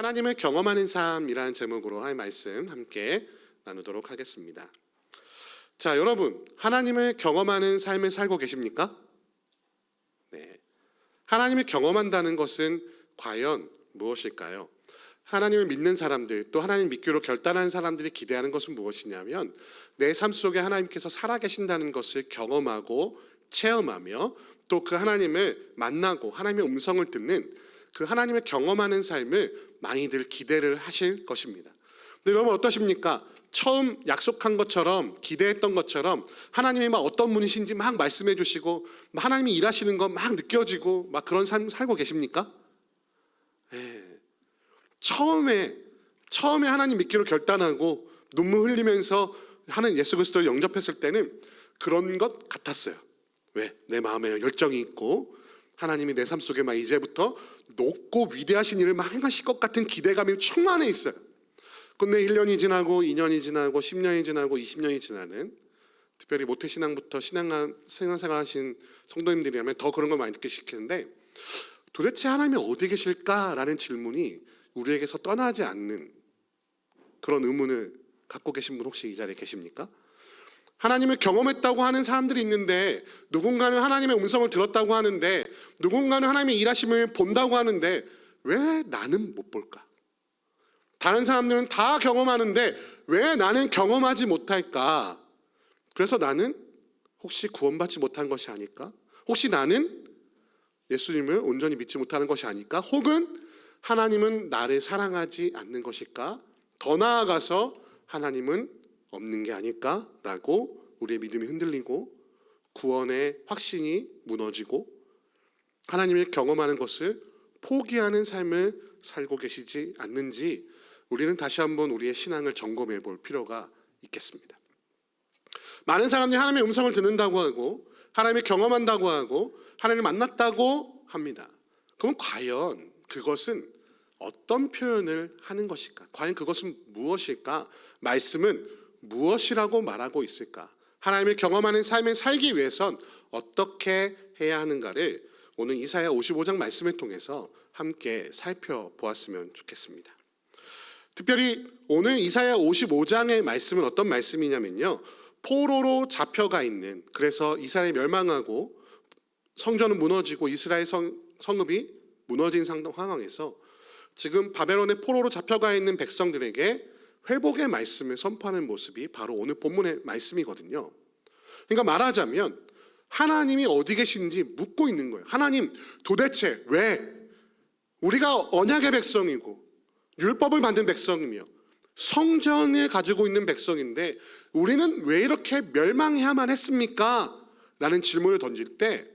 하나님을 경험하는 삶이라는 제목으로 할 말씀 함께 나누도록 하겠습니다. 자, 여러분, 하나님을 경험하는 삶을 살고 계십니까? 네. 하나님을 경험한다는 것은 과연 무엇일까요? 하나님을 믿는 사람들, 또 하나님 믿기로 결단한 사람들이 기대하는 것은 무엇이냐면 내 삶 속에 하나님께서 살아계신다는 것을 경험하고 체험하며 또 그 하나님을 만나고 하나님의 음성을 듣는 그 하나님을 경험하는 삶을 많이들 기대를 하실 것입니다. 근데 여러분 어떠십니까? 처음 약속한 것처럼 기대했던 것처럼 하나님이 막 어떤 분이신지 막 말씀해 주시고 막 하나님이 일하시는 거 막 느껴지고 막 그런 삶 살고 계십니까? 예. 처음에 처음에 하나님 믿기로 결단하고 눈물 흘리면서 하는 예수 그리스도를 영접했을 때는 그런 것 같았어요. 왜? 내 마음에 열정이 있고 하나님이 내 삶 속에 막 이제부터 높고 위대하신 일을 막 행하실 것 같은 기대감이 충만해 있어요. 근데 1년이 지나고 2년이 지나고 10년이 지나고 20년이 지나는 특별히 모태신앙부터 신앙, 신앙생활 하신 성도님들이라면 더 그런 걸 많이 느끼시겠는데 도대체 하나님이 어디 계실까라는 질문이 우리에게서 떠나지 않는 그런 의문을 갖고 계신 분 혹시 이 자리에 계십니까? 하나님을 경험했다고 하는 사람들이 있는데 누군가는 하나님의 음성을 들었다고 하는데 누군가는 하나님의 일하심을 본다고 하는데 왜 나는 못 볼까? 다른 사람들은 다 경험하는데 왜 나는 경험하지 못할까? 그래서 나는 혹시 구원받지 못한 것이 아닐까? 혹시 나는 예수님을 온전히 믿지 못하는 것이 아닐까? 혹은 하나님은 나를 사랑하지 않는 것일까? 더 나아가서 하나님은 없는 게 아닐까라고 우리의 믿음이 흔들리고 구원의 확신이 무너지고 하나님을 경험하는 것을 포기하는 삶을 살고 계시지 않는지 우리는 다시 한번 우리의 신앙을 점검해 볼 필요가 있겠습니다. 많은 사람들이 하나님의 음성을 듣는다고 하고 하나님을 경험한다고 하고 하나님을 만났다고 합니다. 그럼 과연 그것은 어떤 표현을 하는 것일까? 과연 그것은 무엇일까? 말씀은 무엇이라고 말하고 있을까? 하나님을 경험하는 삶을 살기 위해선 어떻게 해야 하는가를 오늘 이사야 55장 말씀을 통해서 함께 살펴보았으면 좋겠습니다. 특별히 오늘 이사야 55장의 말씀은 어떤 말씀이냐면요. 포로로 잡혀가 있는 그래서 이스라엘이 멸망하고 성전은 무너지고 이스라엘 성, 성읍이 무너진 상황에서 지금 바벨론의 포로로 잡혀가 있는 백성들에게 회복의 말씀을 선포하는 모습이 바로 오늘 본문의 말씀이거든요. 그러니까 말하자면 하나님이 어디 계신지 묻고 있는 거예요. 하나님 도대체 왜 우리가 언약의 백성이고 율법을 만든 백성이며 성전을 가지고 있는 백성인데 우리는 왜 이렇게 멸망해야만 했습니까? 라는 질문을 던질 때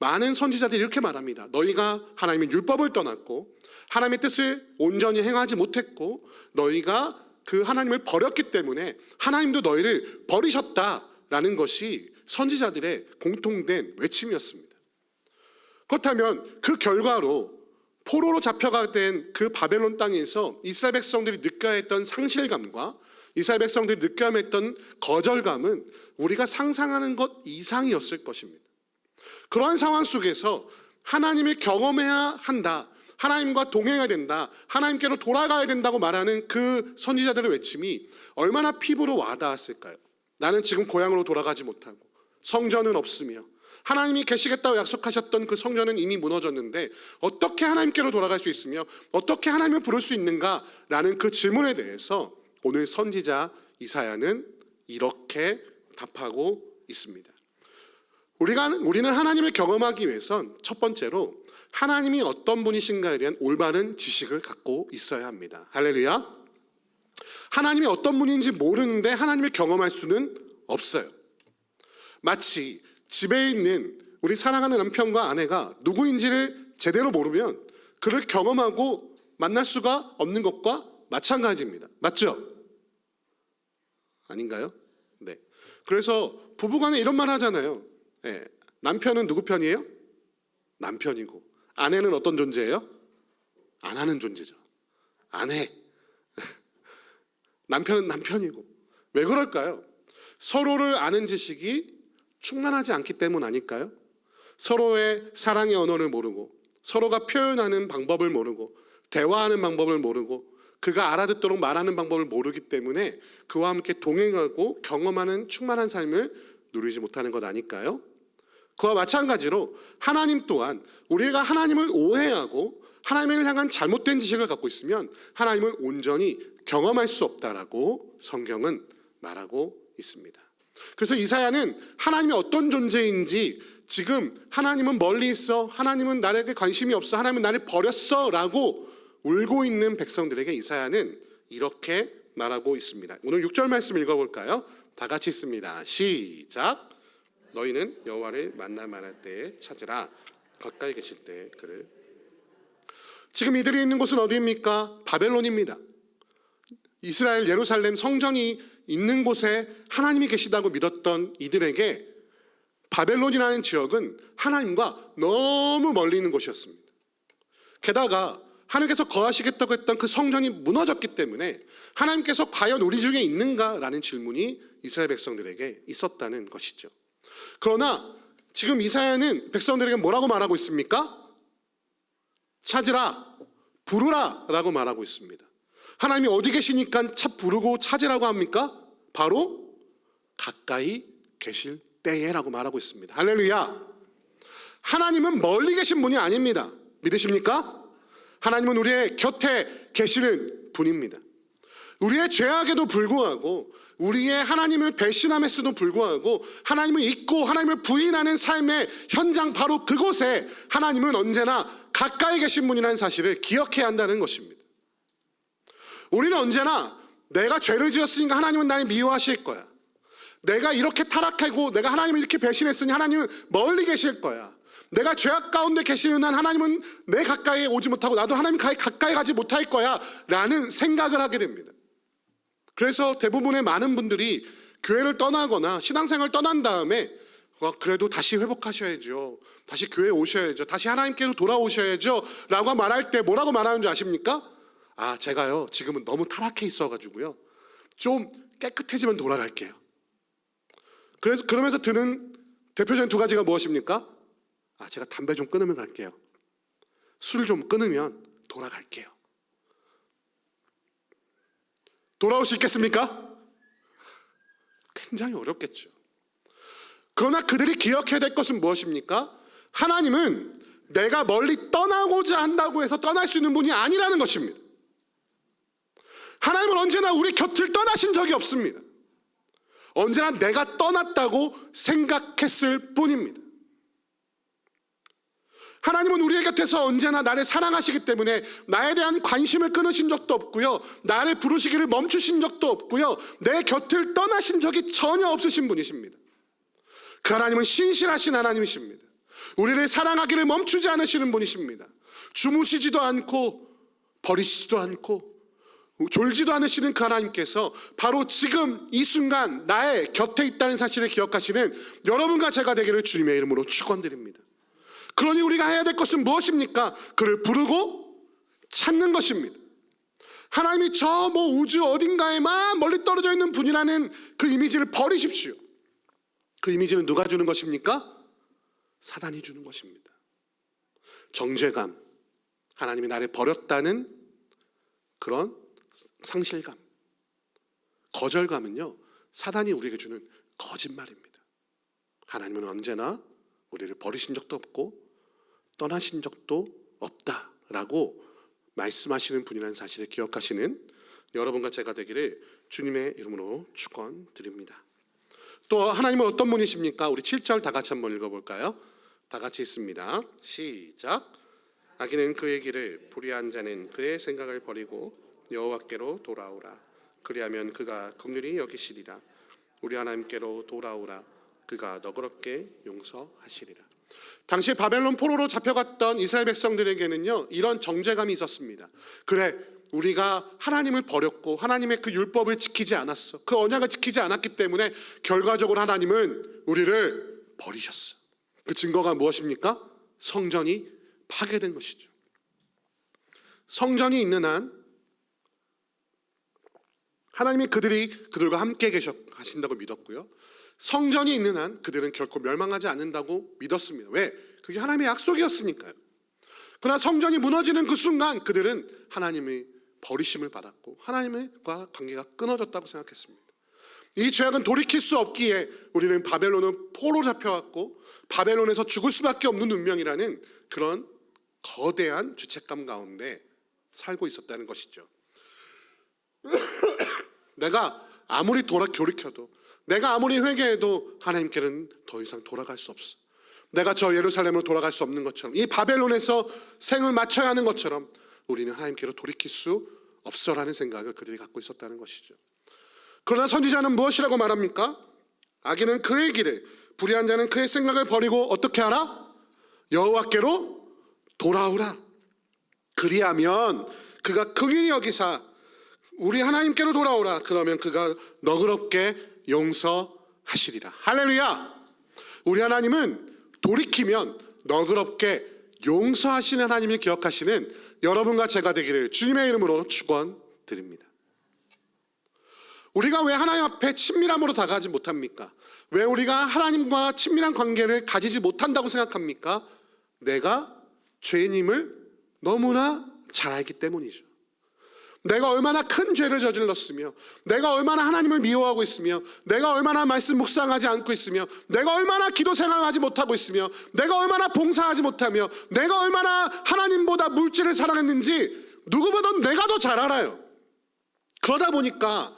많은 선지자들이 이렇게 말합니다. 너희가 하나님의 율법을 떠났고 하나님의 뜻을 온전히 행하지 못했고 너희가 그 하나님을 버렸기 때문에 하나님도 너희를 버리셨다라는 것이 선지자들의 공통된 외침이었습니다. 그렇다면 그 결과로 포로로 잡혀가 된 그 바벨론 땅에서 이스라엘 백성들이 느껴야 했던 상실감과 이스라엘 백성들이 느껴야 했던 거절감은 우리가 상상하는 것 이상이었을 것입니다. 그러한 상황 속에서 하나님을 경험해야 한다. 하나님과 동행해야 된다. 하나님께로 돌아가야 된다고 말하는 그 선지자들의 외침이 얼마나 피부로 와닿았을까요? 나는 지금 고향으로 돌아가지 못하고 성전은 없으며 하나님이 계시겠다고 약속하셨던 그 성전은 이미 무너졌는데 어떻게 하나님께로 돌아갈 수 있으며 어떻게 하나님을 부를 수 있는가라는 그 질문에 대해서 오늘 선지자 이사야는 이렇게 답하고 있습니다. 우리가 우리는 하나님을 경험하기 위해선 첫 번째로 하나님이 어떤 분이신가에 대한 올바른 지식을 갖고 있어야 합니다. 할렐루야. 하나님이 어떤 분인지 모르는데 하나님을 경험할 수는 없어요. 마치 집에 있는 우리 사랑하는 남편과 아내가 누구인지를 제대로 모르면 그를 경험하고 만날 수가 없는 것과 마찬가지입니다. 맞죠? 아닌가요? 네. 그래서 부부간에 이런 말 하잖아요. 네. 남편은 누구 편이에요? 남편이고 아내는 어떤 존재예요? 안 하는 존재죠. 아내. 남편은 남편이고 왜 그럴까요? 서로를 아는 지식이 충만하지 않기 때문 아닐까요? 서로의 사랑의 언어를 모르고 서로가 표현하는 방법을 모르고 대화하는 방법을 모르고 그가 알아듣도록 말하는 방법을 모르기 때문에 그와 함께 동행하고 경험하는 충만한 삶을 누리지 못하는 것 아닐까요? 그와 마찬가지로 하나님 또한 우리가 하나님을 오해하고 하나님을 향한 잘못된 지식을 갖고 있으면 하나님을 온전히 경험할 수 없다라고 성경은 말하고 있습니다. 그래서 이사야는 하나님이 어떤 존재인지 지금 하나님은 멀리 있어 하나님은 나에게 관심이 없어 하나님은 나를 버렸어라고 울고 있는 백성들에게 이사야는 이렇게 말하고 있습니다. 오늘 6절 말씀 읽어볼까요? 다 같이 있습니다. 시작. 너희는 여호와를 만날 만할 때에 찾으라. 가까이 계실 때 그를. 지금 이들이 있는 곳은 어디입니까? 바벨론입니다. 이스라엘 예루살렘 성전이 있는 곳에 하나님이 계시다고 믿었던 이들에게 바벨론이라는 지역은 하나님과 너무 멀리 있는 곳이었습니다. 게다가 하나님께서 거하시겠다고 했던 그 성전이 무너졌기 때문에 하나님께서 과연 우리 중에 있는가라는 질문이 이스라엘 백성들에게 있었다는 것이죠. 그러나 지금 이사야는 백성들에게 뭐라고 말하고 있습니까? 찾으라, 부르라 라고 말하고 있습니다. 하나님이 어디 계시니까 차 부르고 찾으라고 합니까? 바로 가까이 계실 때에 라고 말하고 있습니다. 할렐루야. 하나님은 멀리 계신 분이 아닙니다. 믿으십니까? 하나님은 우리의 곁에 계시는 분입니다. 우리의 죄악에도 불구하고 우리의 하나님을 배신함에도 불구하고 하나님을 잊고 하나님을 부인하는 삶의 현장 바로 그곳에 하나님은 언제나 가까이 계신 분이라는 사실을 기억해야 한다는 것입니다. 우리는 언제나 내가 죄를 지었으니까 하나님은 나를 미워하실 거야. 내가 이렇게 타락하고 내가 하나님을 이렇게 배신했으니 하나님은 멀리 계실 거야. 내가 죄악 가운데 계시는 한 하나님은 내 가까이에 오지 못하고 나도 하나님 가까이 가지 못할 거야 라는 생각을 하게 됩니다. 그래서 대부분의 많은 분들이 교회를 떠나거나 신앙생활을 떠난 다음에 와, 그래도 다시 회복하셔야죠. 다시 교회에 오셔야죠. 다시 하나님께로 돌아오셔야죠. 라고 말할 때 뭐라고 말하는 줄 아십니까? 아, 제가요, 지금은 너무 타락해 있어가지고요. 좀 깨끗해지면 돌아갈게요. 그래서 그러면서 드는 대표적인 두 가지가 무엇입니까? 아, 제가 담배 좀 끊으면 갈게요. 술 좀 끊으면 돌아갈게요. 돌아올 수 있겠습니까? 굉장히 어렵겠죠. 그러나 그들이 기억해야 될 것은 무엇입니까? 하나님은 내가 멀리 떠나고자 한다고 해서 떠날 수 있는 분이 아니라는 것입니다. 하나님은 언제나 우리 곁을 떠나신 적이 없습니다. 언제나 내가 떠났다고 생각했을 뿐입니다. 하나님은 우리의 곁에서 언제나 나를 사랑하시기 때문에 나에 대한 관심을 끊으신 적도 없고요. 나를 부르시기를 멈추신 적도 없고요. 내 곁을 떠나신 적이 전혀 없으신 분이십니다. 그 하나님은 신실하신 하나님이십니다. 우리를 사랑하기를 멈추지 않으시는 분이십니다. 주무시지도 않고 버리시지도 않고 졸지도 않으시는 그 하나님께서 바로 지금 이 순간 나의 곁에 있다는 사실을 기억하시는 여러분과 제가 되기를 주님의 이름으로 축원드립니다. 그러니 우리가 해야 될 것은 무엇입니까? 그를 부르고 찾는 것입니다. 하나님이 저 뭐 우주 어딘가에만 멀리 떨어져 있는 분이라는 그 이미지를 버리십시오. 그 이미지는 누가 주는 것입니까? 사단이 주는 것입니다. 정죄감, 하나님이 나를 버렸다는 그런 상실감, 거절감은요, 사단이 우리에게 주는 거짓말입니다. 하나님은 언제나 우리를 버리신 적도 없고 떠나신 적도 없다라고 말씀하시는 분이라는 사실을 기억하시는 여러분과 제가 되기를 주님의 이름으로 축원드립니다. 또 하나님은 어떤 분이십니까? 우리 7절 다 같이 한번 읽어 볼까요? 다 같이 있습니다. 시작. 악인은 그의 길을 불의한 자는 그의 생각을 버리고 여호와께로 돌아오라. 그리하면 그가 긍휼히 여기시리라. 우리 하나님께로 돌아오라. 그가 너그럽게 용서하시리라. 당시 바벨론 포로로 잡혀갔던 이스라엘 백성들에게는요 이런 정죄감이 있었습니다. 그래 우리가 하나님을 버렸고 하나님의 그 율법을 지키지 않았어. 그 언약을 지키지 않았기 때문에 결과적으로 하나님은 우리를 버리셨어. 그 증거가 무엇입니까? 성전이 파괴된 것이죠. 성전이 있는 한 하나님이 그들이 그들과 함께 계셔 가신다고 믿었고요. 성전이 있는 한 그들은 결코 멸망하지 않는다고 믿었습니다. 왜? 그게 하나님의 약속이었으니까요. 그러나 성전이 무너지는 그 순간 그들은 하나님의 버리심을 받았고 하나님과 관계가 끊어졌다고 생각했습니다. 이 죄악은 돌이킬 수 없기에 우리는 바벨론은 포로 잡혀왔고 바벨론에서 죽을 수밖에 없는 운명이라는 그런 거대한 죄책감 가운데 살고 있었다는 것이죠. 내가 아무리 돌아 돌이켜도 내가 아무리 회개해도 하나님께는 더 이상 돌아갈 수 없어. 내가 저 예루살렘으로 돌아갈 수 없는 것처럼 이 바벨론에서 생을 맞춰야 하는 것처럼 우리는 하나님께로 돌이킬 수 없어라는 생각을 그들이 갖고 있었다는 것이죠. 그러나 선지자는 무엇이라고 말합니까? 악인은 그의 길을 불의한 자는 그의 생각을 버리고 어떻게 하라? 여호와께로 돌아오라. 그리하면 그가 긍휼히 여기사 우리 하나님께로 돌아오라. 그러면 그가 너그럽게 용서하시리라. 할렐루야. 우리 하나님은 돌이키면 너그럽게 용서하시는 하나님을 기억하시는 여러분과 제가 되기를 주님의 이름으로 축원드립니다. 우리가 왜 하나님 앞에 친밀함으로 다가가지 못합니까? 왜 우리가 하나님과 친밀한 관계를 가지지 못한다고 생각합니까? 내가 죄인임을 너무나 잘 알기 때문이죠. 내가 얼마나 큰 죄를 저질렀으며, 내가 얼마나 하나님을 미워하고 있으며, 내가 얼마나 말씀 묵상하지 않고 있으며, 내가 얼마나 기도 생활하지 못하고 있으며, 내가 얼마나 봉사하지 못하며, 내가 얼마나 하나님보다 물질을 사랑했는지 누구보다 내가 더 잘 알아요. 그러다 보니까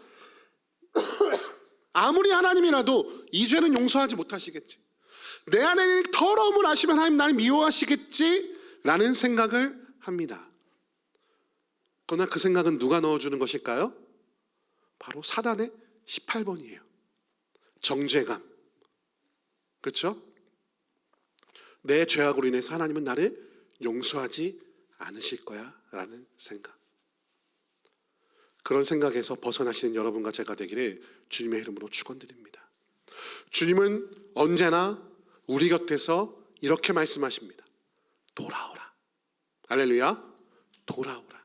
아무리 하나님이라도 이 죄는 용서하지 못하시겠지. 내 안에 더러움을 아시면 하나님 나를 미워하시겠지? 라는 생각을 합니다. 그러나 그 생각은 누가 넣어주는 것일까요? 바로 사단의 18번이에요. 정죄감. 그렇죠? 내 죄악으로 인해서 하나님은 나를 용서하지 않으실 거야 라는 생각. 그런 생각에서 벗어나시는 여러분과 제가 되기를 주님의 이름으로 축원드립니다. 주님은 언제나 우리 곁에서 이렇게 말씀하십니다. 돌아오라. 할렐루야. 돌아오라.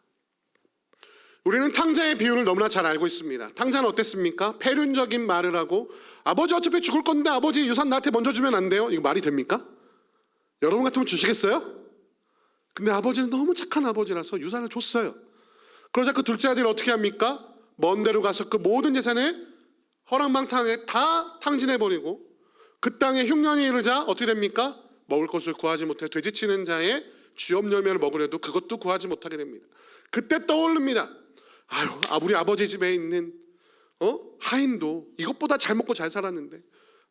우리는 탕자의 비유를 너무나 잘 알고 있습니다. 탕자는 어땠습니까? 폐륜적인 말을 하고 아버지 어차피 죽을 건데 아버지 유산 나한테 먼저 주면 안 돼요? 이거 말이 됩니까? 여러분 같으면 주시겠어요? 근데 아버지는 너무 착한 아버지라서 유산을 줬어요. 그러자 그 둘째 아들이 어떻게 합니까? 먼 데로 가서 그 모든 재산을 허랑방탕에 다 탕진해버리고 그 땅에 흉년이 이르자 어떻게 됩니까? 먹을 것을 구하지 못해 돼지치는 자의 쥐업 열매를 먹으려도 그것도 구하지 못하게 됩니다. 그때 떠오릅니다. 아유, 아, 우리 아버지 집에 있는 어? 하인도 이것보다 잘 먹고 잘 살았는데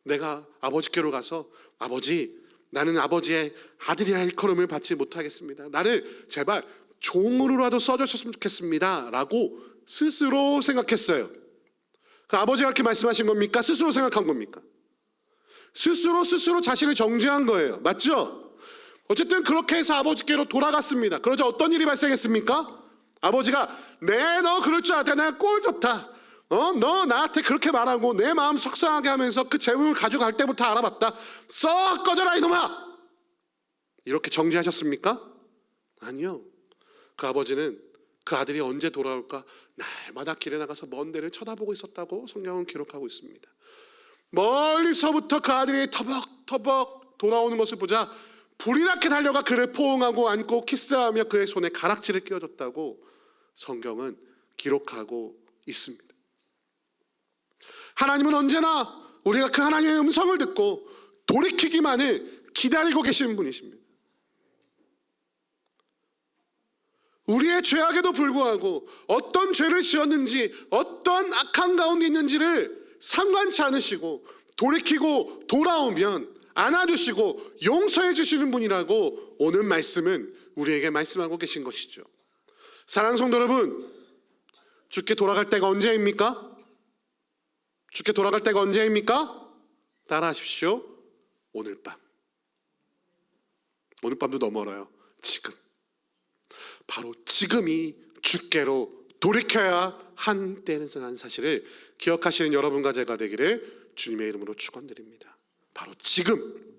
내가 아버지께로 가서 아버지 나는 아버지의 아들이라 일컬음을 받지 못하겠습니다. 나를 제발 종으로라도 써주셨으면 좋겠습니다. 라고 스스로 생각했어요. 그 아버지가 그렇게 말씀하신 겁니까? 스스로 생각한 겁니까? 스스로 스스로 자신을 정죄한 거예요. 맞죠? 어쨌든 그렇게 해서 아버지께로 돌아갔습니다. 그러자 어떤 일이 발생했습니까? 아버지가 네 너 그럴 줄 알았다. 꼴 좋다. 어, 너 나한테 그렇게 말하고 내 마음 속상하게 하면서 그 재물을 가져갈 때부터 알아봤다. 썩 꺼져라 이놈아. 이렇게 정죄하셨습니까? 아니요. 그 아버지는 그 아들이 언제 돌아올까 날마다 길에 나가서 먼 데를 쳐다보고 있었다고 성경은 기록하고 있습니다. 멀리서부터 그 아들이 터벅터벅 돌아오는 것을 보자 불이 나게 달려가 그를 포옹하고 안고 키스하며 그의 손에 가락지를 끼워줬다고 성경은 기록하고 있습니다. 하나님은 언제나 우리가 그 하나님의 음성을 듣고 돌이키기만을 기다리고 계시는 분이십니다. 우리의 죄악에도 불구하고 어떤 죄를 지었는지 어떤 악한 가운데 있는지를 상관치 않으시고 돌이키고 돌아오면 안아주시고 용서해 주시는 분이라고 오늘 말씀은 우리에게 말씀하고 계신 것이죠. 사랑하는 성도 여러분, 주께 돌아갈 때가 언제입니까? 주께 돌아갈 때가 언제입니까? 따라하십시오. 오늘 밤. 오늘 밤도 너무 멀어요. 지금. 바로 지금이 주께로 돌이켜야 한 때라는 사실을 기억하시는 여러분과 제가 되기를 주님의 이름으로 축원드립니다. 바로 지금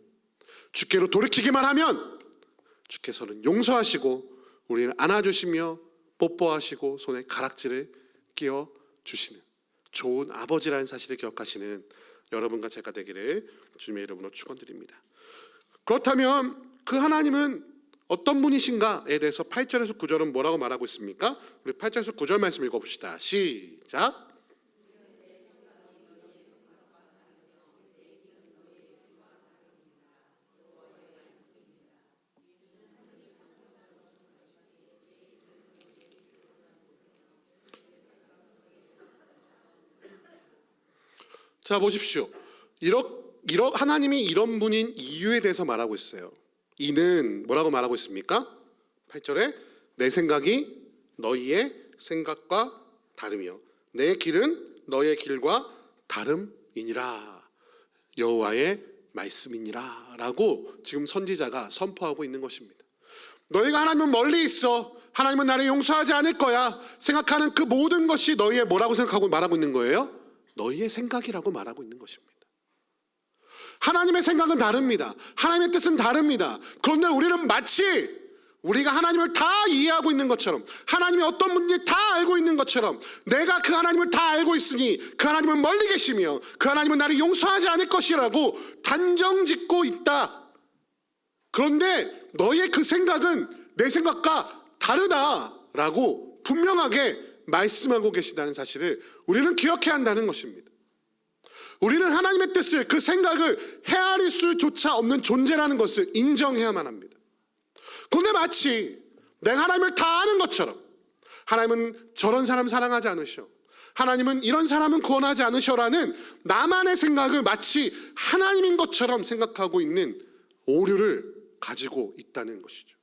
주께로 돌이키기만 하면 주께서는 용서하시고 우리를 안아주시며 뽀뽀하시고 손에 가락지를 끼워 주시는 좋은 아버지라는 사실을 기억하시는 여러분과 제가 되기를 주님의 이름으로 축원드립니다. 그렇다면 그 하나님은 어떤 분이신가에 대해서 8절에서 9절은 뭐라고 말하고 있습니까? 우리 8절에서 9절 말씀 읽어봅시다. 시작. 자 보십시오. 이러, 이러, 하나님이 이런 분인 이유에 대해서 말하고 있어요. 이는 뭐라고 말하고 있습니까? 8절에 내 생각이 너희의 생각과 다르며 내 길은 너의 길과 다름이니라 여호와의 말씀이니라라고 지금 선지자가 선포하고 있는 것입니다. 너희가 하나님은 멀리 있어 하나님은 나를 용서하지 않을 거야 생각하는 그 모든 것이 너희의 뭐라고 생각하고 말하고 있는 거예요? 너희의 생각이라고 말하고 있는 것입니다. 하나님의 생각은 다릅니다. 하나님의 뜻은 다릅니다. 그런데 우리는 마치 우리가 하나님을 다 이해하고 있는 것처럼 하나님이 어떤 분인지 다 알고 있는 것처럼 내가 그 하나님을 다 알고 있으니 그 하나님은 멀리 계시며 그 하나님은 나를 용서하지 않을 것이라고 단정 짓고 있다. 그런데 너의 그 생각은 내 생각과 다르다라고 분명하게 말씀하고 계시다는 사실을 우리는 기억해야 한다는 것입니다. 우리는 하나님의 뜻을 그 생각을 헤아릴 수조차 없는 존재라는 것을 인정해야만 합니다. 그런데 마치 내가 하나님을 다 아는 것처럼 하나님은 저런 사람 사랑하지 않으셔. 하나님은 이런 사람은 구원하지 않으셔라는 나만의 생각을 마치 하나님인 것처럼 생각하고 있는 오류를 가지고 있다는 것이죠.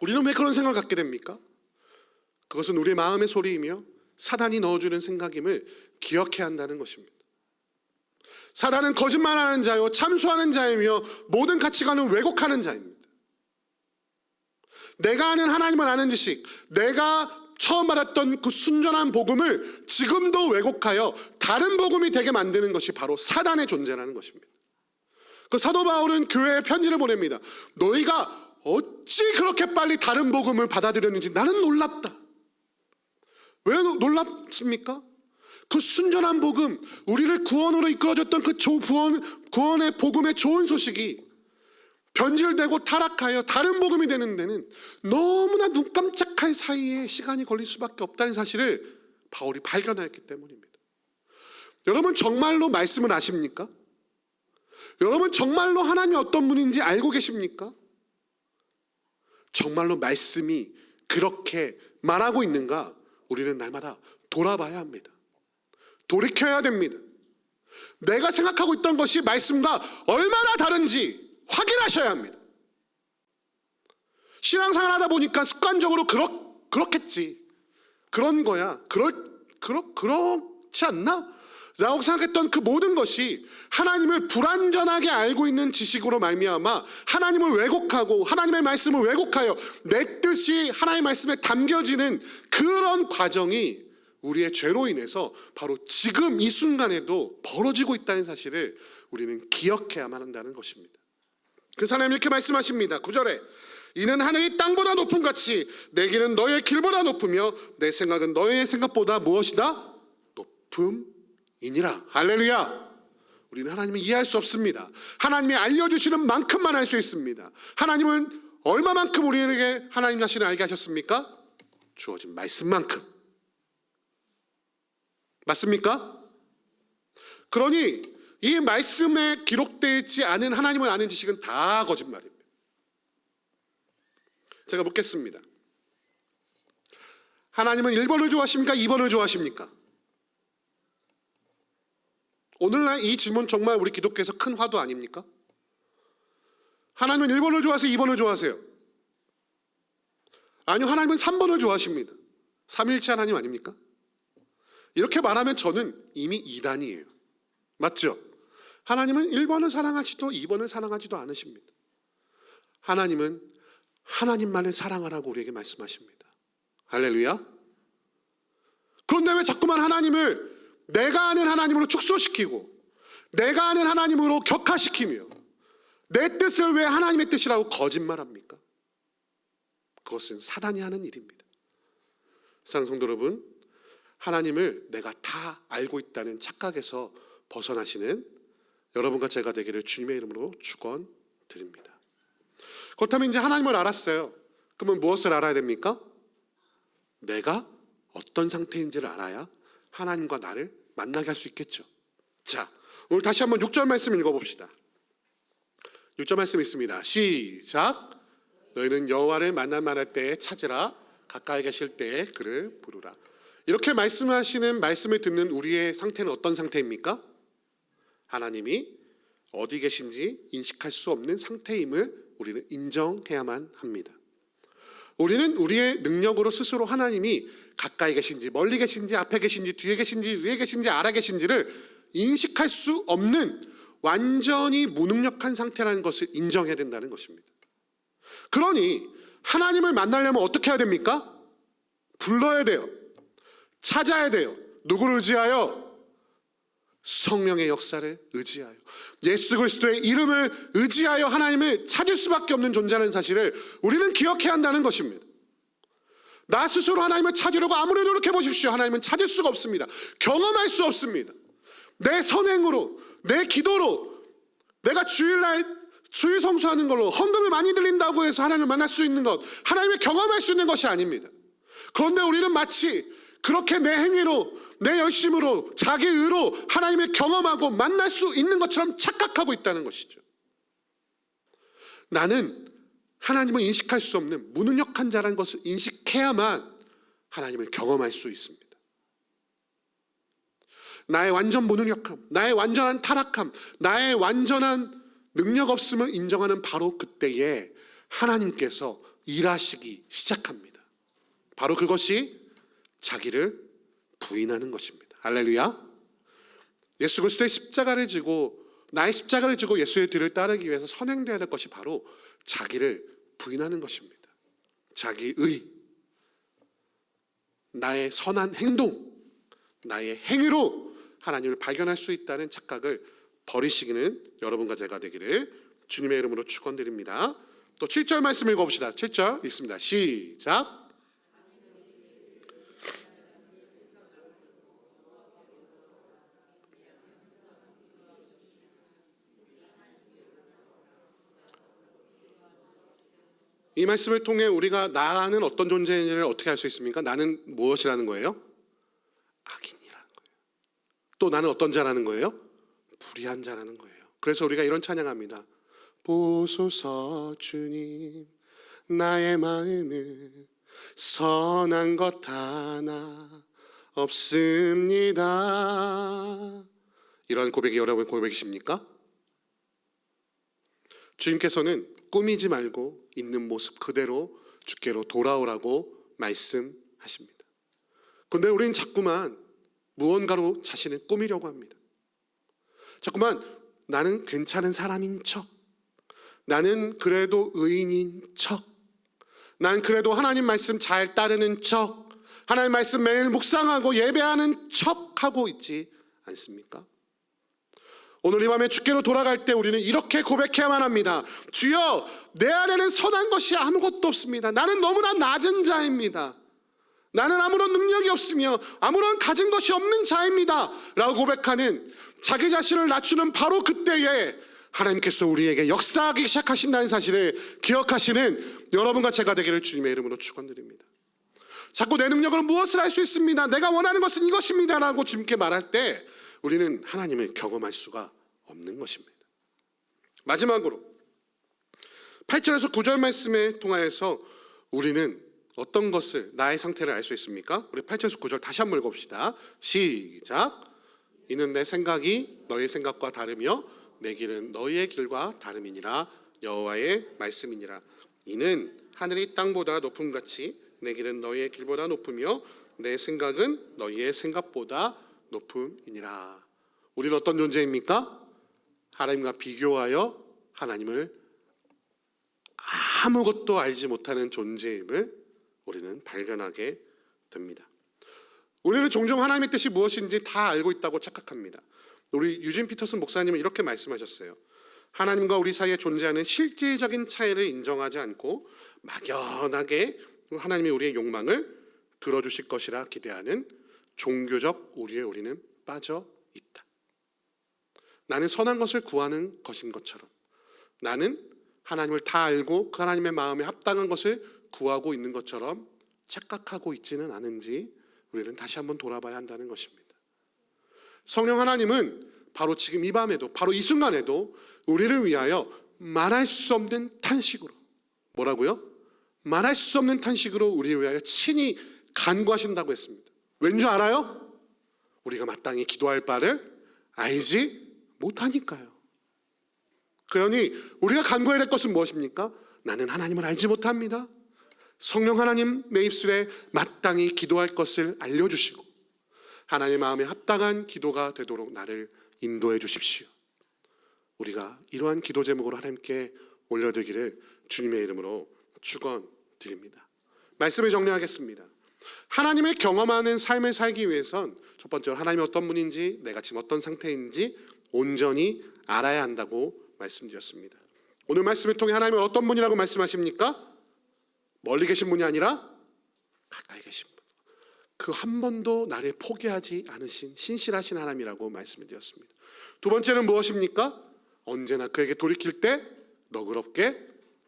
우리는 왜 그런 생각을 갖게 됩니까? 그것은 우리의 마음의 소리이며 사단이 넣어주는 생각임을 기억해야 한다는 것입니다. 사단은 거짓말하는 자요, 참수하는 자이며 모든 가치관을 왜곡하는 자입니다. 내가 아는 하나님을 아는 지식, 내가 처음 받았던 그 순전한 복음을 지금도 왜곡하여 다른 복음이 되게 만드는 것이 바로 사단의 존재라는 것입니다. 그 사도 바울은 교회에 편지를 보냅니다. 너희가 어찌 그렇게 빨리 다른 복음을 받아들였는지 나는 놀랍다. 왜 놀랍습니까? 그 순전한 복음, 우리를 구원으로 이끌어줬던 그 조, 구원, 구원의 복음의 좋은 소식이 변질되고 타락하여 다른 복음이 되는 데는 너무나 눈 깜짝할 사이에 시간이 걸릴 수밖에 없다는 사실을 바울이 발견했기 때문입니다. 여러분 정말로 말씀을 아십니까? 여러분 정말로 하나님이 어떤 분인지 알고 계십니까? 정말로 말씀이 그렇게 말하고 있는가? 우리는 날마다 돌아봐야 합니다. 돌이켜야 됩니다. 내가 생각하고 있던 것이 말씀과 얼마나 다른지 확인하셔야 합니다. 신앙생활 하다 보니까 습관적으로 그렇, 그렇겠지. 그런 거야. 그럴, 그렇, 그렇지 않나? 라고 생각했던 그 모든 것이 하나님을 불완전하게 알고 있는 지식으로 말미암아 하나님을 왜곡하고 하나님의 말씀을 왜곡하여 내 뜻이 하나님의 말씀에 담겨지는 그런 과정이 우리의 죄로 인해서 바로 지금 이 순간에도 벌어지고 있다는 사실을 우리는 기억해야만 한다는 것입니다. 그 사람이 이렇게 말씀하십니다. 9절에 이는 하늘이 땅보다 높은 같이 내 길은 너의 길보다 높으며 내 생각은 너의 생각보다 무엇이다? 높음 이니라. 할렐루야. 우리는 하나님을 이해할 수 없습니다. 하나님이 알려주시는 만큼만 알수 있습니다. 하나님은 얼마만큼 우리에게 하나님 자신을 알게 하셨습니까? 주어진 말씀만큼. 맞습니까? 그러니 이 말씀에 기록되지 않은 하나님을 아는 지식은 다 거짓말입니다. 제가 묻겠습니다. 하나님은 1번을 좋아하십니까? 2번을 좋아하십니까? 오늘날 이 질문 정말 우리 기독교에서 큰 화두 아닙니까? 하나님은 1번을 좋아하세요? 2번을 좋아하세요? 아니요, 하나님은 3번을 좋아하십니다. 삼일체 하나님 아닙니까? 이렇게 말하면 저는 이미 이단이에요. 맞죠? 하나님은 1번을 사랑하지도 2번을 사랑하지도 않으십니다. 하나님은 하나님만을 사랑하라고 우리에게 말씀하십니다. 할렐루야. 그런데 왜 자꾸만 하나님을 내가 아는 하나님으로 축소시키고 내가 아는 하나님으로 격화시키며 내 뜻을 왜 하나님의 뜻이라고 거짓말합니까? 그것은 사단이 하는 일입니다. 사랑 성도 여러분, 하나님을 내가 다 알고 있다는 착각에서 벗어나시는 여러분과 제가 되기를 주님의 이름으로 축원드립니다. 그렇다면 이제 하나님을 알았어요. 그러면 무엇을 알아야 됩니까? 내가 어떤 상태인지를 알아야 하나님과 나를 만나게 할 수 있겠죠. 자, 오늘 다시 한번 6절 말씀 읽어봅시다. 6절 말씀 있습니다. 시작. 너희는 여호와를 만날 만할 때에 찾으라. 가까이 계실 때에 그를 부르라. 이렇게 말씀하시는 말씀을 듣는 우리의 상태는 어떤 상태입니까? 하나님이 어디 계신지 인식할 수 없는 상태임을 우리는 인정해야만 합니다. 우리는 우리의 능력으로 스스로 하나님이 가까이 계신지 멀리 계신지 앞에 계신지 뒤에 계신지 위에 계신지 아래 계신지를 인식할 수 없는 완전히 무능력한 상태라는 것을 인정해야 된다는 것입니다. 그러니 하나님을 만나려면 어떻게 해야 됩니까? 불러야 돼요. 찾아야 돼요. 누구를 의지하여? 성령의 역사를 의지하여 예수 그리스도의 이름을 의지하여 하나님을 찾을 수밖에 없는 존재라는 사실을 우리는 기억해야 한다는 것입니다. 나 스스로 하나님을 찾으려고 아무리 노력해 보십시오. 하나님은 찾을 수가 없습니다. 경험할 수 없습니다. 내 선행으로, 내 기도로, 내가 주일날 주일 성수하는 걸로 헌금을 많이 드린다고 해서 하나님을 만날 수 있는 것, 하나님을 경험할 수 있는 것이 아닙니다. 그런데 우리는 마치 그렇게 내 행위로, 내 열심으로, 자기 의로 하나님을 경험하고 만날 수 있는 것처럼 착각하고 있다는 것이죠. 나는 하나님을 인식할 수 없는 무능력한 자라는 것을 인식해야만 하나님을 경험할 수 있습니다. 나의 완전 무능력함, 나의 완전한 타락함, 나의 완전한 능력 없음을 인정하는 바로 그때에 하나님께서 일하시기 시작합니다. 바로 그것이 자기를 부인하는 것입니다. 할렐루야. 예수 그리스도의 십자가를 지고 나의 십자가를 지고 예수의 뒤를 따르기 위해서 선행되어야 될 것이 바로 자기를 부인하는 것입니다. 자기의 나의 선한 행동, 나의 행위로 하나님을 발견할 수 있다는 착각을 버리시기는 여러분과 제가 되기를 주님의 이름으로 축원드립니다. 또 7절 말씀 읽어봅시다. 7절 읽습니다. 시작. 이 말씀을 통해 우리가 나는 어떤 존재인지를 어떻게 알 수 있습니까? 나는 무엇이라는 거예요? 악인이라는 거예요. 또 나는 어떤 자라는 거예요? 불의한 자라는 거예요. 그래서 우리가 이런 찬양합니다. 보소서 주님 나의 마음은 선한 것 하나 없습니다. 이런 고백이 여러분 고백이십니까? 주님께서는 꾸미지 말고 있는 모습 그대로 주께로 돌아오라고 말씀하십니다. 그런데 우리는 자꾸만 무언가로 자신을 꾸미려고 합니다. 자꾸만 나는 괜찮은 사람인 척, 나는 그래도 의인인 척, 난 그래도 하나님 말씀 잘 따르는 척, 하나님 말씀 매일 묵상하고 예배하는 척 하고 있지 않습니까? 오늘 이 밤에 주께로 돌아갈 때 우리는 이렇게 고백해야만 합니다. 주여, 내 안에는 선한 것이 아무것도 없습니다. 나는 너무나 낮은 자입니다. 나는 아무런 능력이 없으며 아무런 가진 것이 없는 자입니다. 라고 고백하는 자기 자신을 낮추는 바로 그때에 하나님께서 우리에게 역사하기 시작하신다는 사실을 기억하시는 여러분과 제가 되기를 주님의 이름으로 축원드립니다. 자꾸 내 능력으로 무엇을 할 수 있습니다. 내가 원하는 것은 이것입니다라고 주님께 말할 때 우리는 하나님을 경험할 수가 없는 것입니다. 마지막으로 8절에서 9절 말씀에 통하여서 우리는 어떤 것을 나의 상태를 알 수 있습니까? 우리 8절에서 9절 다시 한번 읽어봅시다. 시작. 이는 내 생각이 너의 생각과 다르며 내 길은 너희의 길과 다름이니라 여호와의 말씀이니라. 이는 하늘이 땅보다 높음 같이 내 길은 너희의 길보다 높으며 내 생각은 너희의 생각보다 높음이니라. 우리는 어떤 존재입니까? 하나님과 비교하여 하나님을 아무것도 알지 못하는 존재임을 우리는 발견하게 됩니다. 우리는 종종 하나님의 뜻이 무엇인지 다 알고 있다고 착각합니다. 우리 유진 피터슨 목사님은 이렇게 말씀하셨어요. 하나님과 우리 사이에 존재하는 실질적인 차이를 인정하지 않고 막연하게 하나님이 우리의 욕망을 들어주실 것이라 기대하는 종교적 오류에 우리는 빠져 있다. 나는 선한 것을 구하는 것인 것처럼 나는 하나님을 다 알고 그 하나님의 마음에 합당한 것을 구하고 있는 것처럼 착각하고 있지는 않은지 우리는 다시 한번 돌아봐야 한다는 것입니다. 성령 하나님은 바로 지금 이 밤에도 바로 이 순간에도 우리를 위하여 말할 수 없는 탄식으로 뭐라고요? 말할 수 없는 탄식으로 우리를 위하여 친히 간구하신다고 했습니다. 왠 줄 알아요? 우리가 마땅히 기도할 바를 알지 못하니까요. 그러니 우리가 간구해야 될 것은 무엇입니까? 나는 하나님을 알지 못합니다. 성령 하나님 내 입술에 마땅히 기도할 것을 알려주시고 하나님 마음에 합당한 기도가 되도록 나를 인도해 주십시오. 우리가 이러한 기도 제목으로 하나님께 올려드리기를 주님의 이름으로 축원드립니다. 말씀을 정리하겠습니다. 하나님을 경험하는 삶을 살기 위해선 첫 번째로 하나님이 어떤 분인지 내가 지금 어떤 상태인지 온전히 알아야 한다고 말씀드렸습니다. 오늘 말씀을 통해 하나님은 어떤 분이라고 말씀하십니까? 멀리 계신 분이 아니라 가까이 계신 분. 그 한 번도 나를 포기하지 않으신 신실하신 하나님이라고 말씀을 드렸습니다. 두 번째는 무엇입니까? 언제나 그에게 돌이킬 때 너그럽게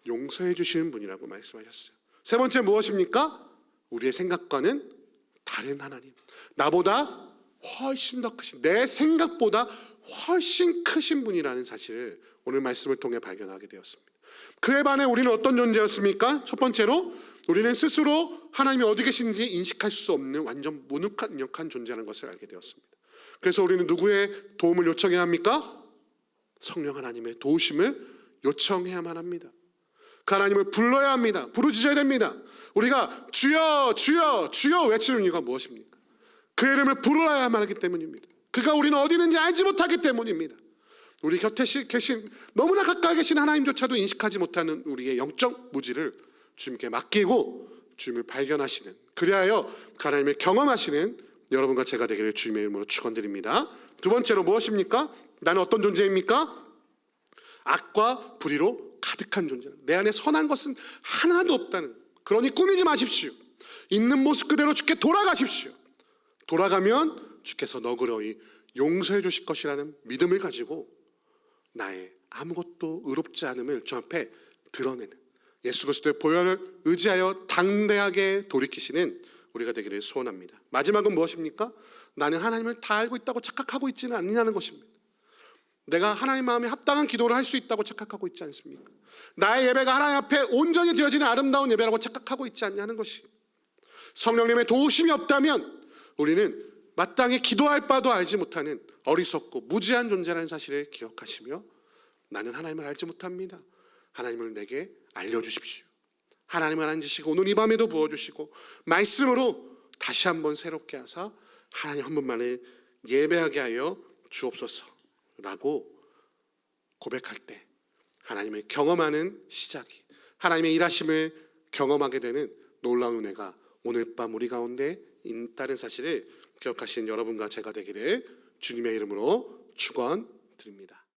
용서해 주시는 분이라고 말씀하셨어요. 세 번째 무엇입니까? 우리의 생각과는 다른 하나님. 나보다 훨씬 더 크신 내 생각보다 훨씬 크신 분이라는 사실을 오늘 말씀을 통해 발견하게 되었습니다. 그에 반해 우리는 어떤 존재였습니까? 첫 번째로 우리는 스스로 하나님이 어디 계신지 인식할 수 없는 완전 무능한 존재라는 것을 알게 되었습니다. 그래서 우리는 누구의 도움을 요청해야 합니까? 성령 하나님의 도우심을 요청해야만 합니다. 그 하나님을 불러야 합니다. 부르짖어야 됩니다. 우리가 주여 주여 주여 외치는 이유가 무엇입니까? 그 이름을 부르야만 하기 때문입니다. 그가 우리는 어디 있는지 알지 못하기 때문입니다. 우리 곁에 계신 너무나 가까이 계신 하나님조차도 인식하지 못하는 우리의 영적 무지를 주님께 맡기고 주님을 발견하시는 그리하여 그 하나님을 경험하시는 여러분과 제가 되기를 주님의 이름으로 축원드립니다. 두 번째로 무엇입니까? 나는 어떤 존재입니까? 악과 불의로 가득한 존재. 내 안에 선한 것은 하나도 없다는. 그러니 꾸미지 마십시오. 있는 모습 그대로 주께 돌아가십시오. 돌아가면 주께서 너그러이 용서해 주실 것이라는 믿음을 가지고 나의 아무것도 의롭지 않음을 주 앞에 드러내는 예수 그리스도의 보혈을 의지하여 당대하게 돌이키시는 우리가 되기를 소원합니다. 마지막은 무엇입니까? 나는 하나님을 다 알고 있다고 착각하고 있지는 않느냐는 것입니다. 내가 하나님 마음에 합당한 기도를 할 수 있다고 착각하고 있지 않습니까? 나의 예배가 하나님 앞에 온전히 드려지는 아름다운 예배라고 착각하고 있지 않냐는 것이 성령님의 도우심이 없다면 우리는 마땅히 기도할 바도 알지 못하는 어리석고 무지한 존재라는 사실을 기억하시며 나는 하나님을 알지 못합니다. 하나님을 내게 알려주십시오. 하나님을 앉으시고 오늘 이 밤에도 부어주시고 말씀으로 다시 한번 새롭게 하사 하나님 한 분만을 예배하게 하여 주옵소서 라고 고백할 때 하나님을 경험하는 시작이 하나님의 일하심을 경험하게 되는 놀라운 은혜가 오늘 밤 우리 가운데 있다는 사실을 기억하신 여러분과 제가 되기를 주님의 이름으로 축원드립니다.